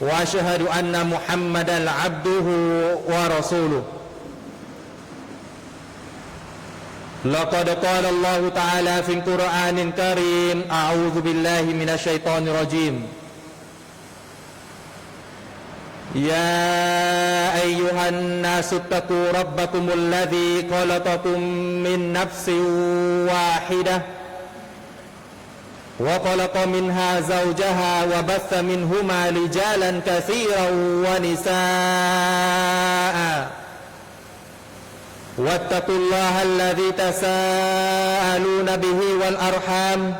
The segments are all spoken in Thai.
وأشهد أن محمدا عبده ورسوله. لقد قال الله تعالى في القرآن الكريم أعوذ بالله من الشيطان الرجيم. يا أيها الناس اتقوا ربكم الذي خلقكم من نفس واحدة وخلق منها زوجها وبث منهما رجالا كثيرا ونساء. واتقوا الله الذي تساءلون به والأرحام.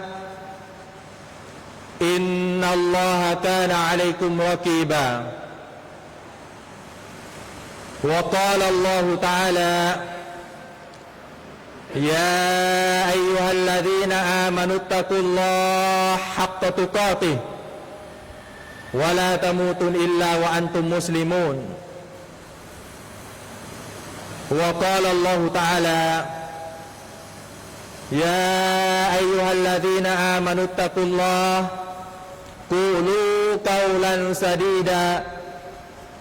إن الله كان عليكم رقيبا وقال الله تعالى يا أيها الذين آمنوا اتقوا الله حق تقاته ولا تموتن إلا وأنتم مسلمون. وقال الله تعالى يا أيها الذين آمنوا اتقوا الله قولوا قولا سديدا.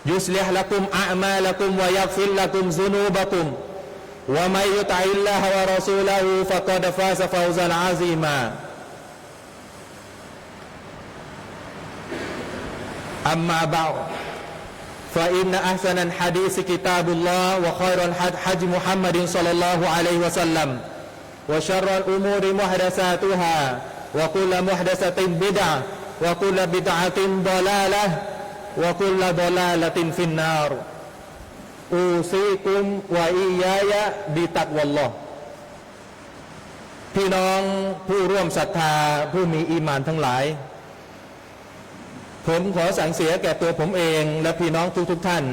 يصلح لكم أعمالكم ويغفر لكم ذنوبكم. ومن يطع الله ورسوله فقد فاز فوزا عظيما. أما بعد فإن أحسن الحديث كتاب الله وخير الحج محمد صلى الله عليه وسلم وشر الأمور محدثاتها وكل محدثة بدعة وكل بدعة ضلالة وكل ضلالة في النار. อูซีกุมวะอียายะบิตักวัลลอพี่น้องผู้ร่วมศรัทธาผู้มีอีมานทั้งหลาย ผมขอสั่งเสียแก่ตัวผมเองและพี่น้องทุกๆทท่าน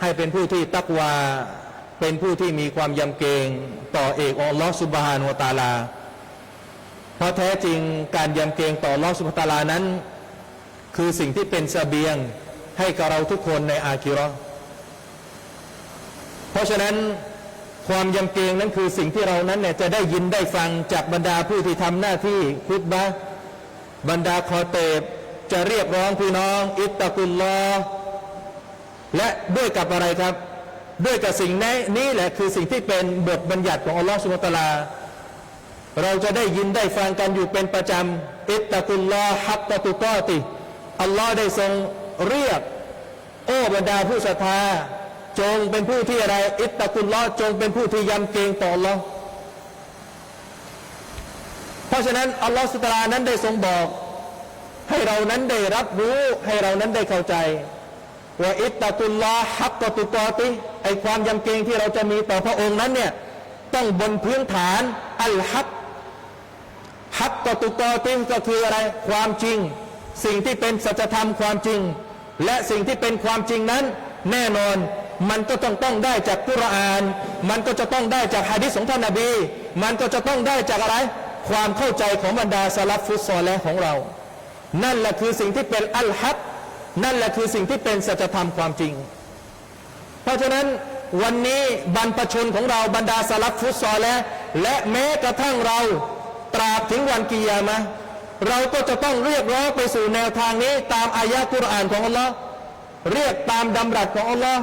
ให้เป็นผู้ที่ตักวา เป็นผู้ที่มีความยำเกรงต่อเอกอัลลอฮฺสุบฮานวตาลา เพราะแท้จริงการยำเกรงต่อลอสุบฮานวตาลานั้น คือสิ่งที่เป็นสเสบียงให้กับเราทุกคนในอาคิรอ เพราะฉะนั้นความยำเกรงนั้นคือสิ่งที่เรานั้นเนี่ยจะได้ยินได้ฟังจากบรรดาผู้ที่ทำหน้าที่คุตบะบรรดาคอเตบจะเรียกร้องพี่น้อง อิตตะกุลลอและด้วยกับอะไรครับ ด้วยกับสิ่งนี้นี่แหละคือสิ่งที่เป็นบทบัญญัติของอัลลอฮฺสุบตลา เราจะได้ยินได้ฟังกันอยู่เป็นประจำอิตตะกุลลอฮักตะตุกอติอัลลอฮ์ได้ทรงเรียก โอ้บรรดาผู้ศรัทธา จงเป็นผู้ที่อะไร อิตตะกุลลอจงเป็นผู้ที่ยำเกรงต่อ Allah เพราะฉะนั้นอัลลอฮฺสุตลานั้นได้ทรงบอก ให้เรานั้นได้รับรู้ให้เรานั้นได้เข้าใจว่าอิตตะกุลลอฮักกตุกอติไอความยำเกรงที่เราจะมีต่อพระองค์นั้นเนี่ยต้องบนพื้นฐานอัลฮักฮักกตุกอติก็คืออะไรความจริง สิ่งที่เป็นสัจธรรมความจริง และสิ่งที่เป็นความจริงนั้น แน่นอน มันก็ต้องต้องได้จากกุรอาน มันก็จะต้องได้จากฮะดิษของท่านนบี มันก็จะต้องได้จากอะไร ความเข้าใจของบรรดาสลับฟุตซอลและของเรา นั่นแหละคือสิ่งที่เป็นอัลฮักนั่นแหละคือสิ่งที่เป็นสัจธรรมความจริง เพราะฉะนั้นวันนี้บรรพชนของเราบรรดาสลับฟุตซอลและและแม้กระทั่งเราตราบถึงวันกิยามะเราก็จะต้องเรียกร้องไปสู่แนวทางนี้ตามอายะกุรอานของอัลลอฮ์เรียกตามดำรัสของอัลลอฮ์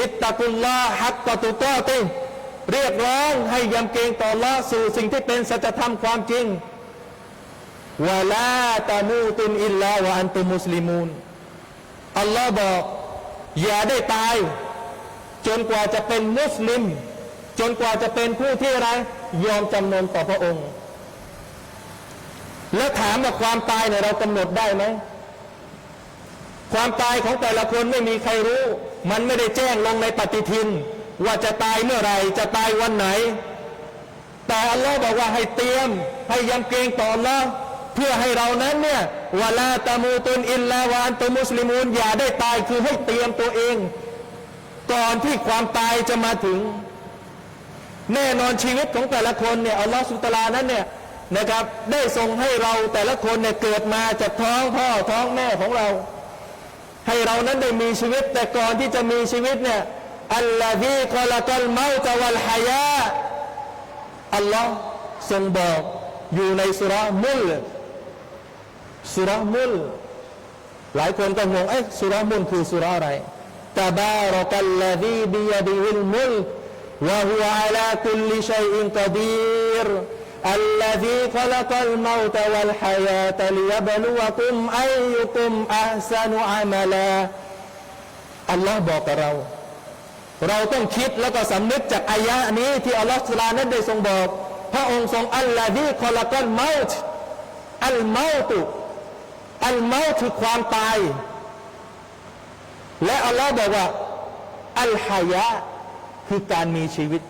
อิตตะกุลลาฮักกตุตอติเรียกร้องให้ยำเกรงต่อละสู่สิ่งที่เป็นสัจธรรมความจริงวะลาตามูตุนอิลลาวะอันตุมุสลิมูนอัลลอฮ์บอก อย่าได้ตาย จนกว่าจะเป็นมุสลิม จนกว่าจะเป็นผู้ที่อะไร ยอมจำนนต่อพระองค์ แล้วถามว่าความตายเนี่ยเรากำหนดได้ไหม ความตายของแต่ละคนไม่มีใครรู้ มันไม่ได้แจ้งลงในปฏิทิน ว่าจะตายเมื่อไหร่จะตายวันไหน แต่อัลลอฮ์บอกว่าให้เตรียมให้ยำเกรงต่ออัลลอฮ์เพื่อให้เรานั้นเนี่ยวลาตามูตุนอิลลาวะอันตุมุสลิมูนอย่าได้ตายคือให้เตรียมตัวเอง ก่อนที่ความตายจะมาถึง แน่นอนชีวิตของแต่ละคนเนี่ยอัลลอฮฺสุตลานั้นเนี่ยนะครับ ได้ทรงให้เราแต่ละคนเนี่ยเกิดมาจากท้องพ่อท้องแม่ของเรา ให้เรานั้นได้มีชีวิต แต่ก่อนที่จะมีชีวิตเนี่ยอัลลอฮีคอละกัลเมาตะวัลฮายาอัลลอฮ์ทรงบอกอยู่ในสุราะห์มุลสุราะห์มุลหลายคนก็งงเอ๊ะสุราะห์มุลคือสุราะห์อะไรตะบารักัลลซีบิยดิฮิลมุลวะฮุวะอะลาคุลลิชัยอินกะดีร الذي خلق الموت والحياة ليبلوكم أيكم أحسن عملا อัลลอฮ์บอกกับเรา เราต้องคิดแล้วก็สำนึกจากอายะนี้ที่อัลลอฮ์สุลานั้นได้ทรงบอก พระองค์ทรงอัลลอฮีคอละกันเมาต์อัลเมาตุอัลเมาต์คือความตาย และอัลลอฮ์บอกว่า อัลฮายะคือการมีชีวิต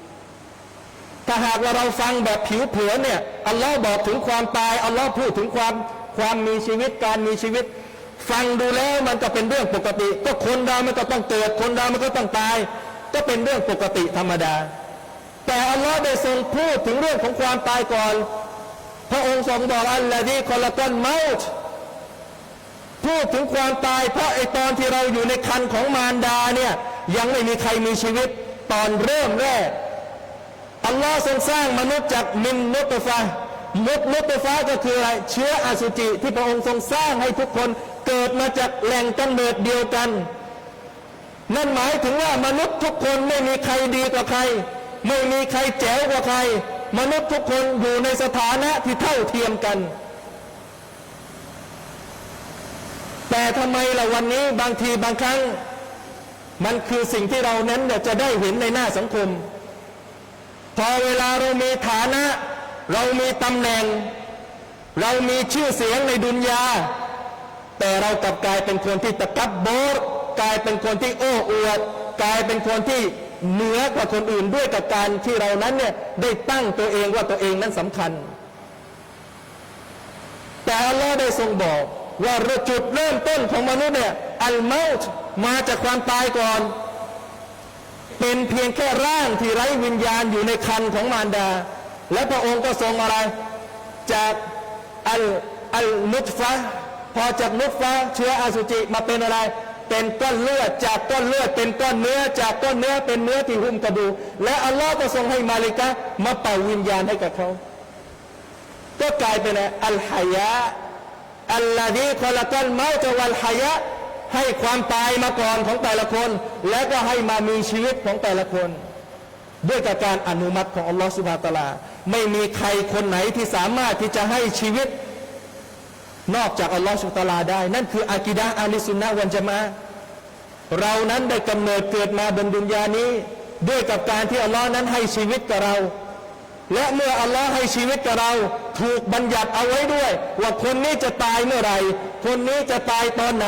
ถ้าหากว่าเราฟังแบบผิวเผินเนี่ยอัลลอฮ์บอกถึงความตายอัลลอฮ์พูดถึงความความมีชีวิตการมีชีวิต ฟังดูแล้วมันก็เป็นเรื่องปกติ ก็คนเรามันก็ต้องเกิดคนเรามันก็ต้องตาย ก็เป็นเรื่องปกติธรรมดา แต่อัลลอฮ์ได้ทรงพูดถึงเรื่องของความตายก่อน พระองค์ทรงบอกอัลลอฮีคอละกันเมาต์พูดถึงความตาย เพราะไอตอนที่เราอยู่ในคันของมารดาเนี่ยยังไม่มีใครมีชีวิตตอนเริ่มแรก อัลลอฮ์ทรงสร้างมนุษย์จากมินนุตฟะมุดนุตฟะก็คืออะไรเชื้ออสุจิ ที่พระองค์ทรงสร้างให้ทุกคนเกิดมาจากแหล่งกำเนิดเดียวกัน นั่นหมายถึงว่ามนุษย์ทุกคนไม่มีใครดีกว่าใคร ไม่มีใครแจ๋วกว่าใคร มนุษย์ทุกคนอยู่ในสถานะที่เท่าเทียมกัน แต่ทำไมล่ะวันนี้บางทีบางครั้ง มันคือสิ่งที่เรานั้นเนี่ยจะได้เห็นในหน้าสังคม พอเวลาเรามีฐานะ เรามีตำแหน่ง เรามีชื่อเสียงในดุนยา แต่เรากลับกลายเป็นคนที่ตะกับโบรกลายเป็นคนที่โอ้อวด กลายเป็นคนที่เหนือกว่าคนอื่นด้วยกับการที่เรานั้นเนี่ยได้ตั้งตัวเองว่าตัวเองนั้นสำคัญ แต่อัลลอฮ์ได้ทรงบอกว่าจุดเริ่มต้นของมนุษย์เนี่ยอัลเมาต์มาจากความตายก่อน เป็นเพียงแค่ร่างที่ไร้วิญญาณอยู่ในคันของมารดา และพระองค์ก็ทรงอะไร จากอัลอัลนุตฟะพอจากนุตฟะเชื้ออสุจิมาเป็นอะไร เป็นก้อนเลือดจากก้อนเลือด เป็นก้อนเนื้อจากก้อนเนื้อเป็นเนื้อที่หุ้มกระดูกและอัลลอฮ์ก็ทรงให้มาลิกะมาเป่าวิญญาณให้กับเขาก็กลายเป็นอะไรอัลฮายะอัลลอฮีคอละกันเมาตวัลฮายะ ให้ความตายมาก่อนของแต่ละคน และก็ให้มามีชีวิตของแต่ละคน ด้วยกับการอนุมัติของอัลลอฮฺสุบฮาตะลา ไม่มีใครคนไหนที่สามารถที่จะให้ชีวิต นอกจากอัลลอฮฺสุบฮาตะลาได้ นั่นคืออากิดะอาลิสุนนะวันจะมาเรานั้นได้กำเนิดเกิดมาบนดุนยานี้ ด้วยกับการที่อัลลอฮ์นั้นให้ชีวิตกับเรา และเมื่ออัลลอฮ์ให้ชีวิตกับเรา ถูกบัญญัติเอาไว้ด้วย ว่าคนนี้จะตายเมื่อไหร่ คนนี้จะตายตอนไหน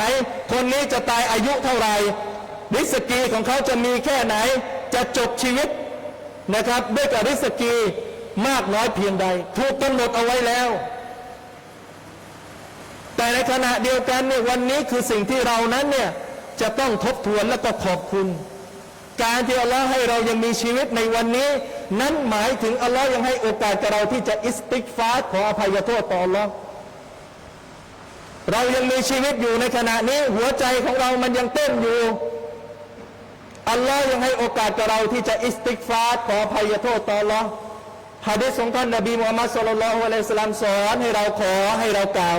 คนนี้จะตายอายุเท่าไหร่ริสกีของเขาจะมีแค่ไหน จะจบชีวิตนะครับ ด้วยกับริสกีมากน้อยเพียงใด ถูกกำหนดเอาไว้แล้ว แต่ในขณะเดียวกันเนี่ยวันนี้คือสิ่งที่เรานั้นเนี่ยจะต้องทบทวนและก็ขอบคุณ การที่อัลลอฮ์ให้เรายังมีชีวิตในวันนี้ นั้นหมายถึงอัลลอฮ์ยังให้โอกาสกับเราที่จะอิสติกฟาร์ขออภัยโทษต่ออัลลอฮ์ เรายังมีชีวิตอยู่ในขณะนี้ หัวใจของเรามันยังเต้นอยู่ อัลลอฮ์ยังให้โอกาสกับเราที่จะอิสติกฟาร์ขออภัยโทษต่อลลอฮ์ฮะดิษของท่านนบีมุฮัมมัดสุลลัลฮุอะลัยฮิสลามสอนให้เราขอให้เรากล่าว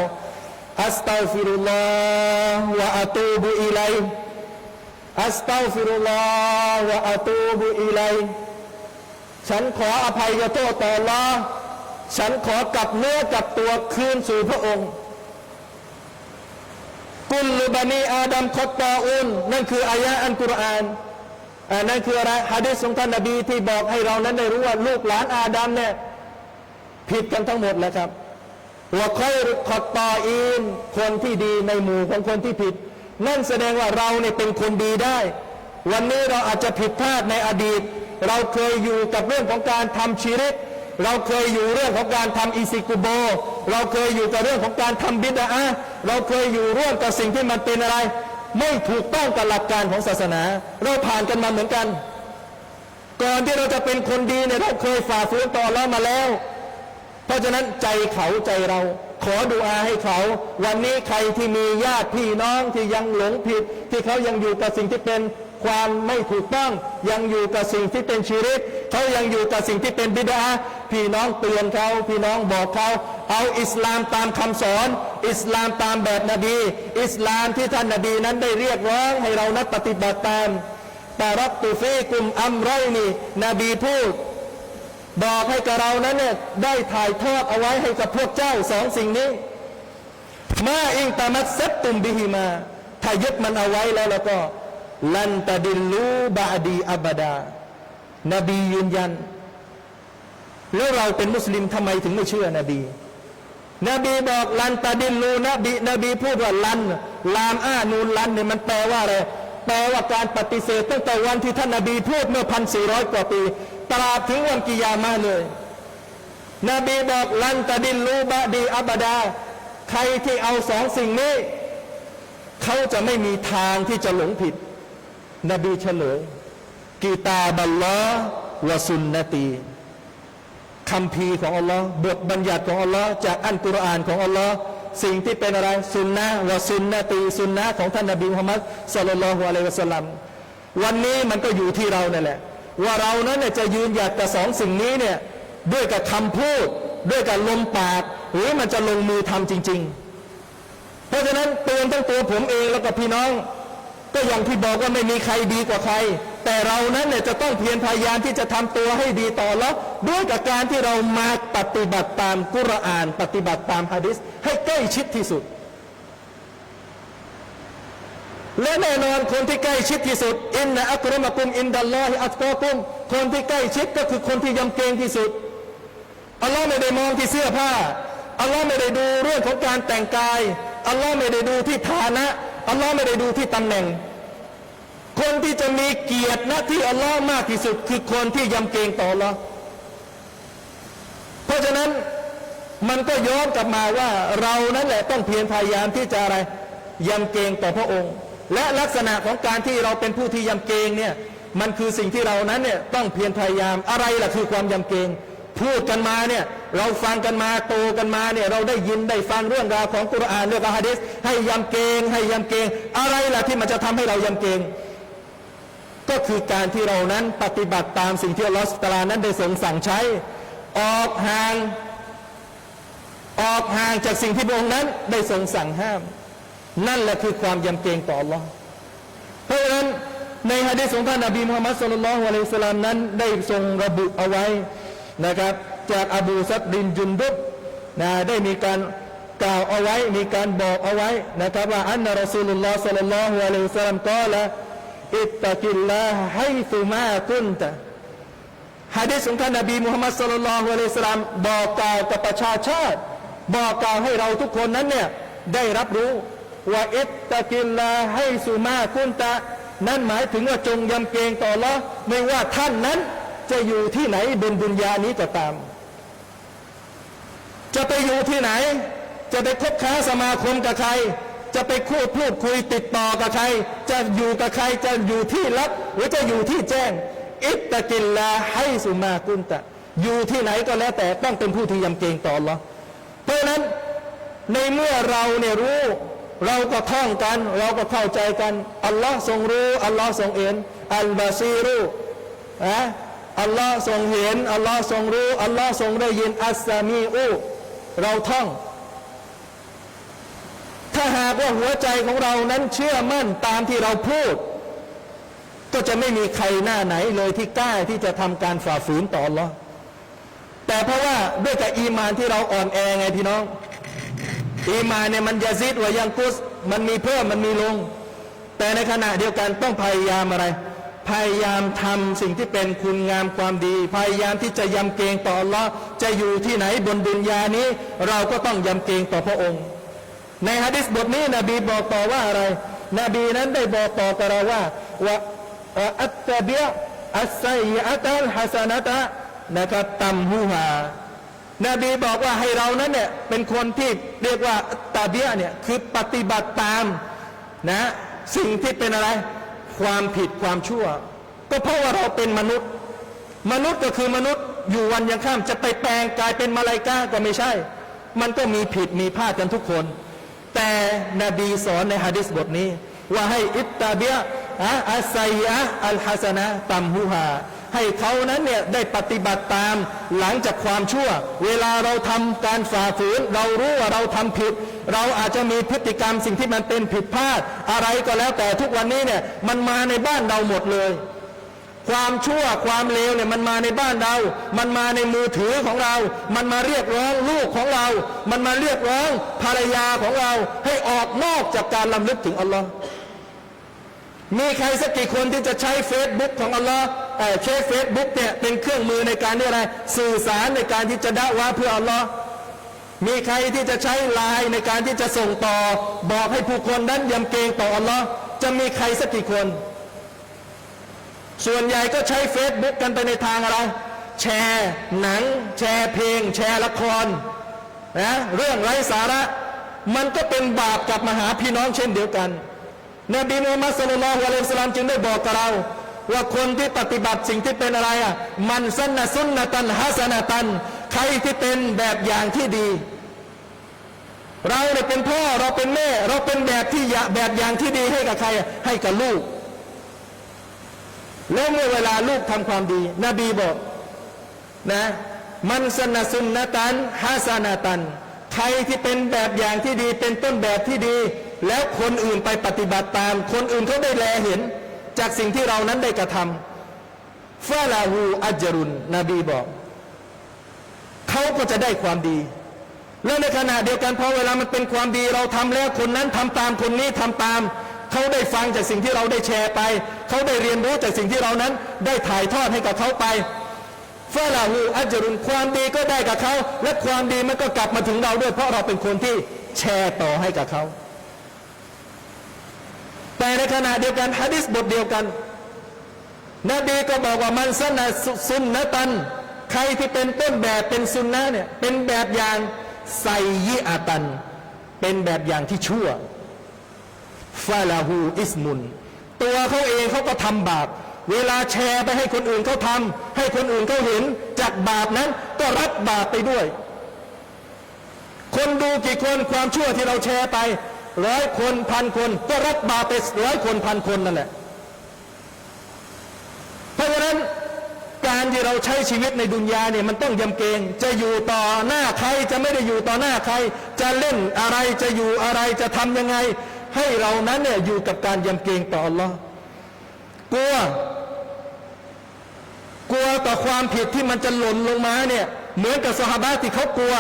อัสตัฟิรุลลอฮ์วะอะตูบุอิไลอัสตัฟิรุลลอฮ์วะอะตูบุอิไลฉันขออภัยโทษต่อลอฉันขอกลับเนื้อกลับตัวคืนสู่พระองค์ กุลบันีอาดัมคอตตาอุนนั่นคืออายะอันกุรอานอ่านั่นคืออะไรฮะดิษของท่านนบีที่บอกให้เรานั้นได้รู้ว่าลูกหลานอาดัมเนี่ยผิดกันทั้งหมดแล้วครับว่าค่อยขอตตาอินคนที่ดีในหมู่ของคนที่ผิด นั่นแสดงว่าเราเนี่ยเป็นคนดีได้ วันนี้เราอาจจะผิดพลาดในอดีต เราเคยอยู่กับเรื่องของการทำชีริก เราเคยอยู่เรื่องของการทำอิซิกุโบ เราเคยอยู่กับเรื่องของการทำบิดาอะห์เราเคยอยู่ร่วมกับสิ่งที่มันเป็นอะไร ไม่ถูกต้องกับหลักการของศาสนา เราผ่านกันมาเหมือนกัน ก่อนที่เราจะเป็นคนดีเนี่ยเราเคยฝ่าฝืนต่อเรามาแล้ว เพราะฉะนั้นใจเขาใจเราขอดุอาให้เขา วันนี้ใครที่มีญาติพี่น้องที่ยังหลงผิด ที่เขายังอยู่กับสิ่งที่เป็น ความไม่ถูกต้อง ยังอยู่กับสิ่งที่เป็นชีริกเขายังอยู่กับสิ่งที่เป็นบิดาพี่น้องเตือนเขาพี่น้องบอกเขาเอาอิสลามตามคำสอน อิสลามตามแบบนบี อิสลามที่ท่านนบีนั้นได้เรียกร้องให้เรานั้นปฏิบัติตามตารักตุฟีกุมอัมไรนี่นบีพูดบอกให้กับเรานั้นเนี่ยได้ถ่ายทอดเอาไว้ให้กับพวกเจ้าสองสิ่งนี้มาอิงตามัดเซตตุมบิฮิมา ถ้ายึดมันเอาไว้แล้วแล้วก็ ลันตะดิลูบาดีอับดา นบียืนยัน แล้วเราเป็นมุสลิมทำไมถึงไม่เชื่อนบี นบีบอกลันตะดิลูนบีนบีพูดว่าลัน ลามอ้านูนลันเนี่ยมันแปลว่าอะไร แปลว่าการปฏิเสธตั้งแต่วันที่ท่านนบีพูดเมื่อพันสี่ร้อยกว่าปี ตราบถึงวันกิยามาเลย นบีบอกลันตะดิลูบะดีอับดา ใครที่เอาสองสิ่งนี้ เขาจะไม่มีทางที่จะหลงผิด นบีเฉลยกีตาบัลลอวะซุนนตีคำพีของอัลลอฮ์บทบัญญัติของอัลลอฮ์จากอัลกุรอานของอัลลอฮ์สิ่งที่เป็นอะไรซุนนะวะซุนนตีซุนนะของท่านนบีมุฮัมมัดสุลลัลลอฮุอะลัยวะสัลลัมวันนี้มันก็อยู่ที่เราเนี่ยแหละ ว่าเรานั้นเนี่ยจะยืนหยัดกับสองสิ่งนี้เนี่ยด้วยกับคำพูด ด้วยกับลมปาก หรือมันจะลงมือทำจริง ๆ เพราะฉะนั้นเตือนทั้งตัวผมเองแล้วก็พี่น้อง ก็อย่างที่บอกว่าไม่มีใครดีกว่าใคร แต่เรานั้นเนี่ยจะต้องเพียรพยายามที่จะทำตัวให้ดีต่อแล้วด้วยกับการที่เรามาปฏิบัติตามกุรอาน ปฏิบัติตามฮะดิษให้ใกล้ชิดที่สุด และแน่นอนคนที่ใกล้ชิดที่สุดอินนะอักรมะกุมอินดัลลอฮิอัตกอกุมคนที่ใกล้ชิดก็คือคนที่ยำเกรงที่สุดอัลลอฮ์ไม่ได้มองที่เสื้อผ้าอัลลอฮ์ไม่ได้ดูเรื่องของการแต่งกายอัลลอฮ์ไม่ได้ดูที่ฐานะ อัลลอฮ์ไม่ได้ดูที่ตำแหน่ง คนที่จะมีเกียรติหน้าที่อัลลอฮ์มากที่สุด คือคนที่ยำเกรงต่ออัลลอฮ์เพราะฉะนั้นมันก็ย้อนกลับมาว่าเรานั้นแหละต้องเพียรพยายามที่จะอะไรยำเกรงต่อพระองค์ และลักษณะของการที่เราเป็นผู้ที่ยำเกรงเนี่ยมันคือสิ่งที่เรานั้นเนี่ยต้องเพียรพยายามอะไรล่ะคือความยำเกรงพูดกันมาเนี่ย เราฟังกันมาโตกันมาเนี่ยเราได้ยินได้ฟังเรื่องราวของกุรอานเรื่องฮะดิษให้ยำเกงให้ยำเกง อะไรล่ะที่มันจะทำให้เรายำเกง ก็คือการที่เรานั้นปฏิบัติตามสิ่งที่อัลลอฮฺสุตารานั้นได้ทรงสั่งใช้ ออกห่างออกห่างจากสิ่งที่พระองค์นั้นได้ทรงสั่งห้าม นั่นแหละคือความยำเกรงต่ออัลลอฮ์เพราะฉะนั้นในฮะดีษของท่านนบีมุฮัมมัดสุลลัลอฮุอะลัยฮิสสลามนั้นได้ทรงระบุเอาไว้นะครับ จากอบูซัดดินจุนดุบนะได้มีการกล่าวเอาไว้มีการบอกเอาไว้นะครับว่าอันนรอซูลุลลอฮ์สัลลัลลอฮุอะลัยฮิสลลัมกล่าวอิตตะกิลลาให้ตุมากุนตะฮะดีษของท่านนบีมุฮัมมัดสุลลัลลอฮุอะลัยฮิสสลามบอกกล่าวกับประชาชาติ บอกกล่าวให้เราทุกคนนั้นเนี่ยได้รับรู้ว่าอิตตะกิลลาให้สุมากุนตะนั่นหมายถึงว่าจงยำเกรงต่อละไม่ว่าท่านนั้นจะอยู่ที่ไหนบนบุญญานี้ก็ตาม จะไปอยู่ที่ไหน จะไปคบค้าสมาคมกับใคร จะไปพูดพูดคุยติดต่อกับใคร จะอยู่กับใครจะอยู่ที่ลับหรือจะอยู่ที่แจ้ง อิตตะกิลลาให้สุมากุนตะ อยู่ที่ไหนก็แล้วแต่ต้องเป็นผู้ที่ยำเกรงต่อละเพราะนั้นในเมื่อเราเนี่ยรู้เราก็ท่องกัน เราก็เข้าใจกันอัลลอฮ์ทรงรู้อัลลอฮ์ทรงเห็นอัลบาซีรู้นะอัลลอฮ์ทรงเห็นอัลลอฮ์ทรงรู้อัลลอฮ์ทรงได้ยินอัสซามีอู เราท่อง ถ้าหากว่าหัวใจของเรานั้นเชื่อมั่นตามที่เราพูด ก็จะไม่มีใครหน้าไหนเลยที่กล้าที่จะทำการฝ่าฝืนต่ออัลลอแต่เพราะว่าด้วยกับอีมานที่เราอ่อนแอไงพี่น้อง อีมานเนี่ยมันยาซิดว่ายังกุส มันมีเพิ่มมันมีลง แต่ในขณะเดียวกันต้องพยายามอะไร พยายามทำสิ่งที่เป็นคุณงามความดี พยายามที่จะยำเกรงต่อลลอฮ์จะอยู่ที่ไหนบนดุนยานี้ เราก็ต้องยำเกรงต่อพระองค์ ในฮะดิษบทนี้นบีบอกต่อว่าอะไร นบีนั้นได้บอกต่อกับเราว่าว่าอัตตะเบียอัสไซอัตัลฮัสนะตะนะครับตัมฮูฮานบีบอกว่าให้เรานั้นเนี่ยเป็นคนที่เรียกว่าตาเบียเนี่ยคือปฏิบัติตามนะสิ่งที่เป็นอะไร ความผิดความชั่ว ก็เพราะว่าเราเป็นมนุษย์ มนุษย์ก็คือมนุษย์อยู่วันยังข้ามจะไปแปลงกลายเป็นมาลายกาก็ไม่ใช่ มันก็มีผิดมีพลาดกันทุกคน แต่นบีสอนในฮะดิษบทนี้ ว่าให้อิตตาเบียอะอัสไซยะอัลฮัสนะตัมฮูฮาให้เขานั้นเนี่ยได้ปฏิบัติตามหลังจากความชั่ว เวลาเราทำการฝ่าฝืน เรารู้ว่าเราทำผิด เราอาจจะมีพฤติกรรมสิ่งที่มันเป็นผิดพลาดอะไรก็แล้วแต่ทุกวันนี้เนี่ยมันมาในบ้านเราหมดเลย ความชั่วความเลวเนี่ยมันมาในบ้านเรา มันมาในมือถือของเรา มันมาเรียกร้องลูกของเรา มันมาเรียกร้องภรรยาของเรา ให้ออกนอกจากการลำลึกถึงอัลลอฮ์มีใครสักกี่คนที่จะใช้เฟซบุ๊กของอัลลอฮ์ใช้เฟซบุ๊กเนี่ยเป็นเครื่องมือในการที่อะไร สื่อสารในการที่จะด่าว่าเพื่ออัลลอฮ์ มีใครที่จะใช้ไลน์ในการที่จะส่งต่อ บอกให้ผู้คนนั้นยำเกรงต่ออัลลอฮ์จะมีใครสักกี่คน ส่วนใหญ่ก็ใช้เฟซบุ๊กกันไปในทางอะไร แชร์หนัง แชร์เพลง แชร์ละครนะเรื่องไร้สาระ มันก็เป็นบาปกับมหาพี่น้องเช่นเดียวกันนบีมูฮัมมัดสุลลัลฮุอะลัยฮิสลลัมจึงได้บอกกับเราว่าคนที่ปฏิบัติสิ่งที่เป็นอะไรอะมันสันนะสุนนะตันฮัสนะตัน ใครที่เป็นแบบอย่างที่ดี เราเนี่ยเป็นพ่อเราเป็นแม่ เราเป็นแบบที่แบบอย่างที่ดีให้กับใครให้กับลูก แล้วเมื่อเวลาลูกทำความดี นบีบอกนะมันสนสุนนตันฮัสนาตัน ใครที่เป็นแบบอย่างที่ดี เป็นต้นแบบที่ดี แล้วคนอื่นไปปฏิบัติตาม คนอื่นเขาได้แลเห็น จากสิ่งที่เรานั้นได้กระทำฟาลาหูอัจรุนนบีบอก เขาก็จะได้ความดี แล้วในขณะเดียวกันพอเวลามันเป็นความดีเราทำแล้วคนนั้นทำตามคนนี้ทำตาม เขาได้ฟังจากสิ่งที่เราได้แชร์ไป เขาได้เรียนรู้จากสิ่งที่เรานั้น ได้ถ่ายทอดให้กับเขาไปฟาลาหูอัจรุนความดีก็ได้กับเขา และความดีมันก็กลับมาถึงเราด้วย เพราะเราเป็นคนที่แชร์ต่อให้กับเขาแต่ในขณะเดียวกันฮะดิษบทเดียวกัน นบีก็บอกว่ามันสนะสุนนะตัน ใครที่เป็นต้นแบบเป็นสุนนะเนี่ยเป็นแบบอย่างไซยิอาตัน เป็นแบบอย่างที่ชั่วฟาลาหูอิสมุน ตัวเขาเองเขาก็ทำบาป เวลาแชร์ไปให้คนอื่นเขาทำให้คนอื่นเขาเห็นจากบาปนั้น ก็รับบาปไปด้วย คนดูกี่คนความชั่วที่เราแชร์ไปร้อยคนพันคนก็รับบาปไปร้อยคนพันคนนั่นแหละเพราะฉะนั้น การที่เราใช้ชีวิตในดุนยาเนี่ยมันต้องยำเกรงจะอยู่ต่อหน้าใครจะไม่ได้อยู่ต่อหน้าใคร จะเล่นอะไรจะอยู่อะไรจะทำยังไง ให้เรานั้นเนี่ยอยู่กับการยำเกรงต่ออัลลอฮ์กลัว กลัวต่อความผิดที่มันจะหล่นลงมาเนี่ยเหมือนกับสหบาที่เขากลัว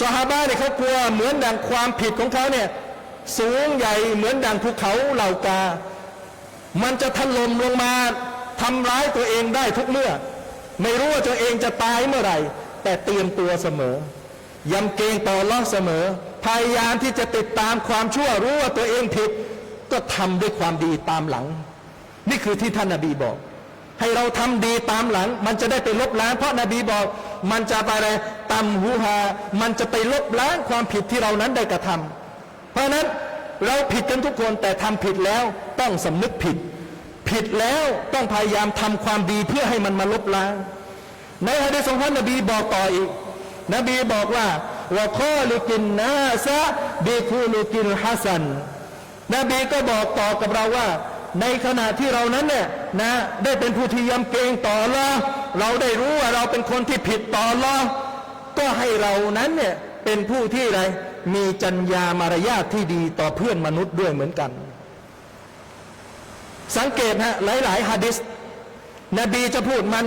สหบาเนี่ยเขากลัวเหมือนดังความผิดของเขาเนี่ยสูงใหญ่เหมือนดังภูเขาเหล่ากา มันจะถล่มลงมา ทำร้ายตัวเองได้ทุกเมื่อ ไม่รู้ว่าตัวเองจะตายเมื่อไหร่ แต่เตรียมตัวเสมอยำเกรงต่ออัลลอเสมอ พยายามที่จะติดตามความชั่วรู้ว่าตัวเองผิด ก็ทำด้วยความดีตามหลัง นี่คือที่ท่านนาบีบอก ให้เราทำดีตามหลัง มันจะได้ไปลบล้างเพราะนาบีบอก มันจะไปอะไรตำหูฮามันจะไปลบล้างความผิดที่เรานั้นได้กระทำเพราะฉะนั้นเราผิดกันทุกคนแต่ทำผิดแล้วต้องสำนึกผิด ผิดแล้วต้องพยายามทำความดีเพื่อให้มันมาลบล้างในฮะดีษของท่านนบีบอกต่ออีก นบีบอกว่าว่าข้อลิกินนาซะบิคูลิกินฮัสัน นบีก็บอกต่อกับเราว่า ในขณะที่เรานั้นเนี่ยนะได้เป็นผู้ที่ยำเกรงต่อละเราได้รู้ว่าเราเป็นคนที่ผิดต่อละก็ให้เรานั้นเนี่ยเป็นผู้ที่อะไรมีจัญญามารยาทที่ดีต่อเพื่อนมนุษย์ด้วยเหมือนกัน สังเกตฮะหลายๆฮะดิษนบีจะพูดมัน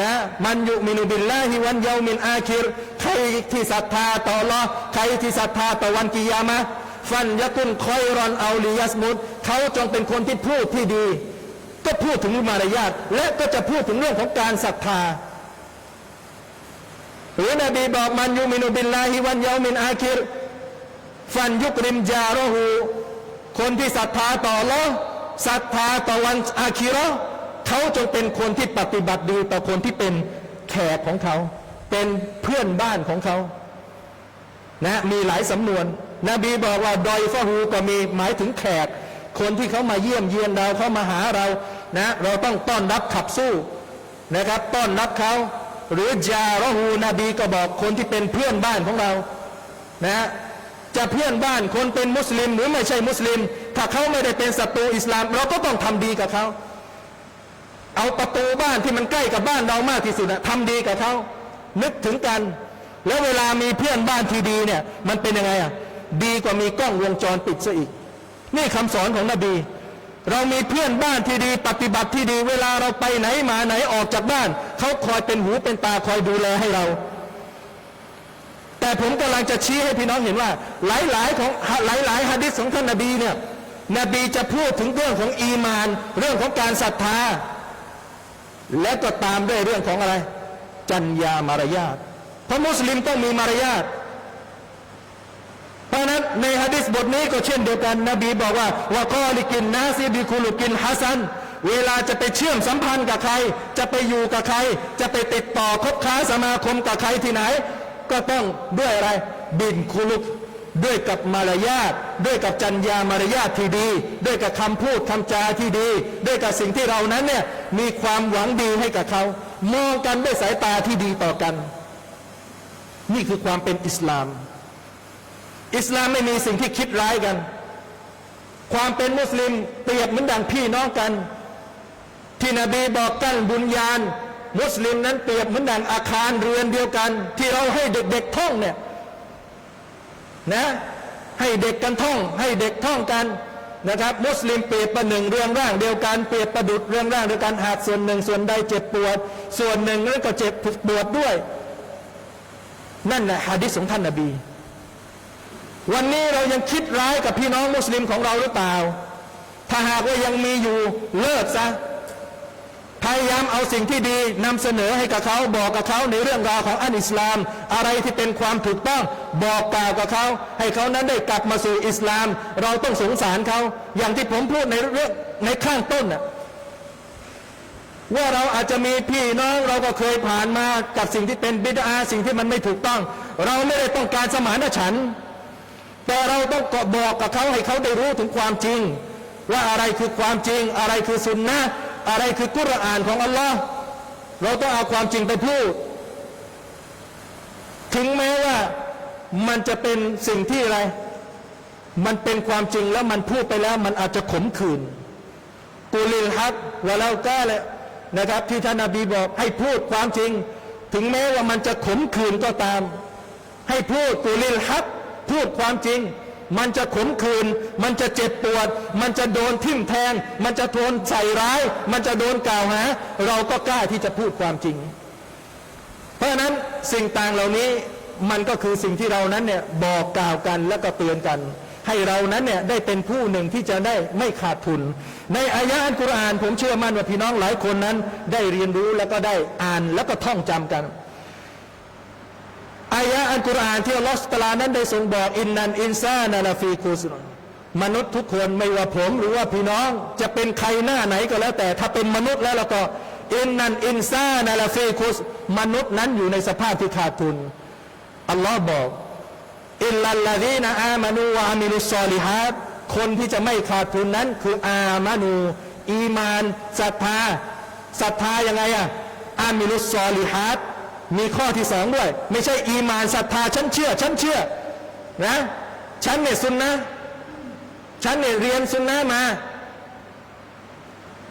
นะมันยุมินุบิลลาฮิวันเยามินอาคิรใครที่ศรัทธาต่อลอใครที่ศรัทธาต่อวันกิยามะฟันยะกุนคอยรอนเอาลียัสมุดเขาจงเป็นคนที่พูดที่ดี ก็พูดถึงมารยาทและก็จะพูดถึงเรื่องของการศรัทธาหรือนบีบอกมันยุมินุบิลลาฮิวันเยามินอาคิรฟันยุกริมจาโรหูคนที่ศรัทธาต่อลอ ศรัทธาต่อวันอาคิราะห์เขาจงเป็นคนที่ปฏิบัติดีต่อคนที่เป็นแขกของเขา เป็นเพื่อนบ้านของเขานะมีหลายสำนวน นบีบอกว่าดอยฟะฮูก็มีหมายถึงแขก คนที่เขามาเยี่ยมเยียนเราเขามาหาเรานะเราต้องต้อนรับขับสู้นะครับต้อนรับเขาหรือจารอฮูนบีก็บอกคนที่เป็นเพื่อนบ้านของเรานะจะเพื่อนบ้านคนเป็นมุสลิมหรือไม่ใช่มุสลิม ถ้าเขาไม่ได้เป็นศัตรูอิสลาม เราก็ต้องทำดีกับเขา เอาประตูบ้านที่มันใกล้กับบ้านเรามากที่สุดนะทำดีกับเขา นึกถึงกัน แล้วเวลามีเพื่อนบ้านที่ดีเนี่ย มันเป็นยังไงอะ ดีกว่ามีกล้องวงจรปิดซะอีก นี่คำสอนของนบี เรามีเพื่อนบ้านที่ดี ปฏิบัติที่ดี เวลาเราไปไหนมาไหนออกจากบ้าน เขาคอยเป็นหูเป็นตาคอยดูแลให้เราแต่ผมกำลังจะชี้ให้พี่น้องเห็นว่า หลายๆของหลายๆฮะดิษของท่านนบีเนี่ย นบีจะพูดถึงเรื่องของอีมาน เรื่องของการศรัทธา และก็ตามด้วยเรื่องของอะไร จัญญามารยาทเพราะมุสลิมต้องมีมารยาทเพราะนั้นในฮะดิษบทนี้ก็เช่นเดียวกัน นบีบอกว่าว่าก็ลิกินนาซีบิคุลุกินฮัสันเวลาจะไปเชื่อมสัมพันธ์กับใคร จะไปอยู่กับใคร จะไปติดต่อคบค้าสมาคมกับใครที่ไหน ก็ต้องด้วยอะไร บินคุลุก ด้วยกับมารยาทด้วยกับจัญญามารยาทที่ดี ด้วยกับคำพูดคำจาที่ดี ด้วยกับสิ่งที่เรานั้นเนี่ยมีความหวังดีให้กับเขา มองกันด้วยสายตาที่ดีต่อกัน นี่คือความเป็นอิสลาม อิสลามไม่มีสิ่งที่คิดร้ายกัน ความเป็นมุสลิมเปรียบเหมือนดังพี่น้องกัน ที่นบีบอกกันบุญญาณ มุสลิมนั้นเปรียบเหมือนดังอาคารเรือนเดียวกัน ที่เราให้เด็กๆท่องเนี่ย นะให้เด็กกันท่อง ให้เด็กท่องกันนะครับ มุสลิมเปรียบประหนึ่งเรื่องร่างเดียวกันเปรียบประดุดเรื่องร่างเดียวกันหากส่วนหนึ่งส่วนใดเจ็บปวด ส่วนหนึ่งนั้นก็เจ็บปวดด้วย นั่นแหละฮะดิษของท่านนบี วันนี้เรายังคิดร้ายกับพี่น้องมุสลิมของเราหรือเปล่า ถ้าหากว่ายังมีอยู่เลิกซะ ยายามเอาสิ่งที่ดีนำเสนอให้กับเขาบอกกับเขาในเรื่องราวของอันอิสลาม อะไรที่เป็นความถูกต้องบอกกล่าวกับเขา ให้เขานั้นได้กลับมาสู่อิสลาม เราต้องสงสารเขา อย่างที่ผมพูดในเรื่องในข้างต้นน่ะว่าเราอาจจะมีพี่น้องเราก็เคยผ่านมากับสิ่งที่เป็นบิดาสิ่งที่มันไม่ถูกต้อง เราไม่ได้ต้องการสมานฉันท์แต่เราต้องบอกกับเขาให้เขาได้รู้ถึงความจริง ว่าอะไรคือความจริงอะไรคือสุนนะ อะไรคือกุรอานของอัลลอฮ์เราต้องเอาความจริงไปพูด ถึงแม้ว่ามันจะเป็นสิ่งที่อะไร มันเป็นความจริงแล้วมันพูดไปแล้ว มันอาจจะขมขื่นกูลิลฮักว่าเราก็เลยนะครับที่ท่านนาบีบอกให้พูดความจริง ถึงแม้ว่ามันจะขมขื่นก็ตาม ให้พูดกูลิลฮักพูดความจริง มันจะขมขื่นมันจะเจ็บปวด มันจะโดนทิ่มแทง มันจะโดนใส่ร้าย มันจะโดนกล่าวหา เราก็กล้าที่จะพูดความจริง เพราะนั้นสิ่งต่างเหล่านี้มันก็คือสิ่งที่เรานั้นเนี่ยบอกกล่าวกันแล้วก็เตือนกัน ให้เรานั้นเนี่ยได้เป็นผู้หนึ่งที่จะได้ไม่ขาดทุน ในอายะอันกุรอาน ผมเชื่อมั่นว่าพี่น้องหลายคนนั้น ได้เรียนรู้แล้วก็ได้อ่านแล้วก็ท่องจำกันายะอันกุรอานที่อัลลอฮฺสุตาลานั้นได้ทรงบอกอินนันอินซานาลาฟีคูสรมนุษย์ทุกคนไม่ว่าผมหรือว่าพี่น้องจะเป็นใครหน้าไหนก็แล้ว แต่ถ้าเป็นมนุษย์แล้วเราก็อินนันอินซานาลาฟีคูสมนุษย์นั้นอยู่ในสภาพที่ขาดทุนอัลลอฮ์บอกอิลลัลลาดีนอามานูวามิลุสซอลิฮัดคนที่จะไม่ขาดทุนนั้น คืออามานูอีมานศรัทธาศรัทธายังไงอะอามิลุสซอลิฮัด มีข้อที่สองด้วย ไม่ใช่อีมานศรัทธาฉันเชื่อฉันเชื่อนะฉันเนี่ยซุนนะฉันเนี่ยเรียนซุนนะมา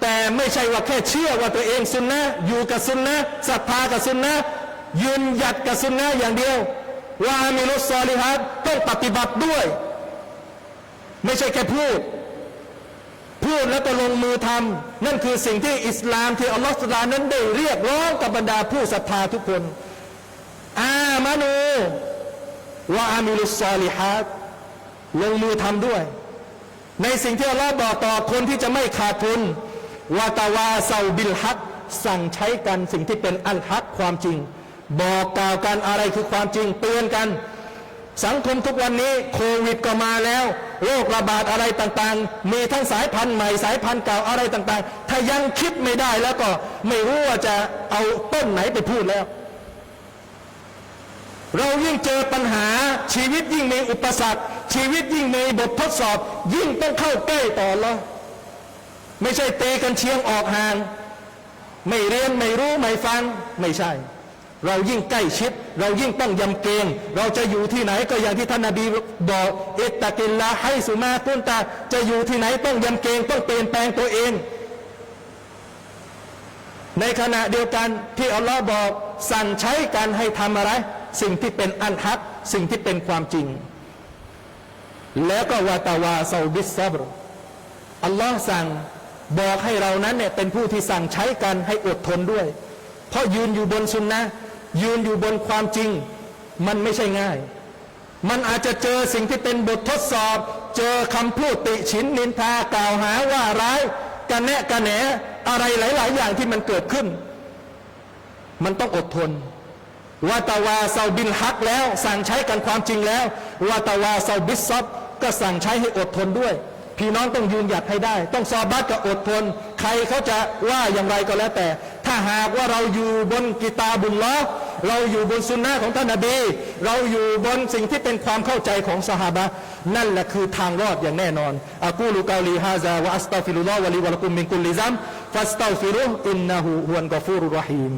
แต่ไม่ใช่ว่าแค่เชื่อว่าตัวเองซุนนะอยู่กับซุนนะศรัทธากับซุนนะยืนหยัดกับซุนนะอย่างเดียวว่ามีรสซอลิฮัดต้องปฏิบัติด้วย ไม่ใช่แค่พูด พูดแล้วก็ลงมือทำนั่นคือสิ่งที่อิสลามที่อัลลอฮฺสุลานั้นได้เรียกร้องกับบรรดาผู้ศรัทธาทุกคน อามานูว่าอามิลุสซอลิฮัดลงมือทำด้วย ในสิ่งที่อัลลอฮ์บอกต่อคนที่จะไม่ขาดทุนวาตาวาเซาบิลฮักสั่งใช้กันสิ่งที่เป็นอัลฮักความจริง บอกกล่าวกันอะไรคือความจริงเตือนกัน สังคมทุกวันนี้โควิดก็มาแล้วโรคระบาดอะไรต่างๆ มีทั้งสายพันธุ์ใหม่สายพันธุ์เก่าอะไรต่างๆ ถ้ายังคิดไม่ได้แล้วก็ไม่รู้ว่าจะเอาต้นไหนไปพูดแล้ว เรายิ่งเจอปัญหาชีวิตยิ่งมีอุปสรรค ชีวิตยิ่งมีบททดสอบ ยิ่งต้องเข้าใกล้ต่อละไม่ใช่ตีกันเชียงออกห่าง ไม่เรียนไม่รู้ไม่ฟังไม่ใช่ เรายิ่งใกล้ชิด เรายิ่งต้องยำเกรงเราจะอยู่ที่ไหนก็อย่างที่ท่านนาบีบอกเอตตะกินลาให้สุมาตุนตา จะอยู่ที่ไหนต้องยำเกรงต้องเปลี่ยนแปลงตัวเอง ในขณะเดียวกันที่อัลลอฮ์บอกสั่งใช้การให้ทำอะไร สิ่งที่เป็นอันฮักสิ่งที่เป็นความจริง แล้วก็วาตาวาซาบิสซับรอัลลอฮ์สั่งบอกให้เรานั้นเนี่ยเป็นผู้ที่สั่งใช้กันให้อดทนด้วย เพราะยืนอยู่บนสุนนะ ยืนอยู่บนความจริง มันไม่ใช่ง่าย มันอาจจะเจอสิ่งที่เป็นบททดสอบ เจอคำพูดติฉินนินทากล่าวหาว่าร้ายกันแนะกันแหนอะไรหลาย ๆ อย่างที่มันเกิดขึ้น มันต้องอดทนวาตาวาเซาบินฮักแล้ว สั่งใช้กันความจริงแล้ววาตาวาเซาบิสซับก็สั่งใช้ให้อดทนด้วย พี่น้องต้องยืนหยัดให้ได้ ต้องซอบัตกับอดทน ใครเขาจะว่าอย่างไรก็แล้วแต่ ถ้าหากว่าเราอยู่บนกิตาบุญล้อเราอยู่บนสุนนะของท่านนบี เราอยู่บนสิ่งที่เป็นความเข้าใจของสหาบะนั่นแหละคือทางรอดอย่างแน่นอนอากูลูกาลีฮาซาวะอัสตาฟิลุลลอฮ์วะลิวะลกุมมินกุลลิซัมฟัสตาฟิรุอินนะฮูฮุวัลกอฟูรุรรหีม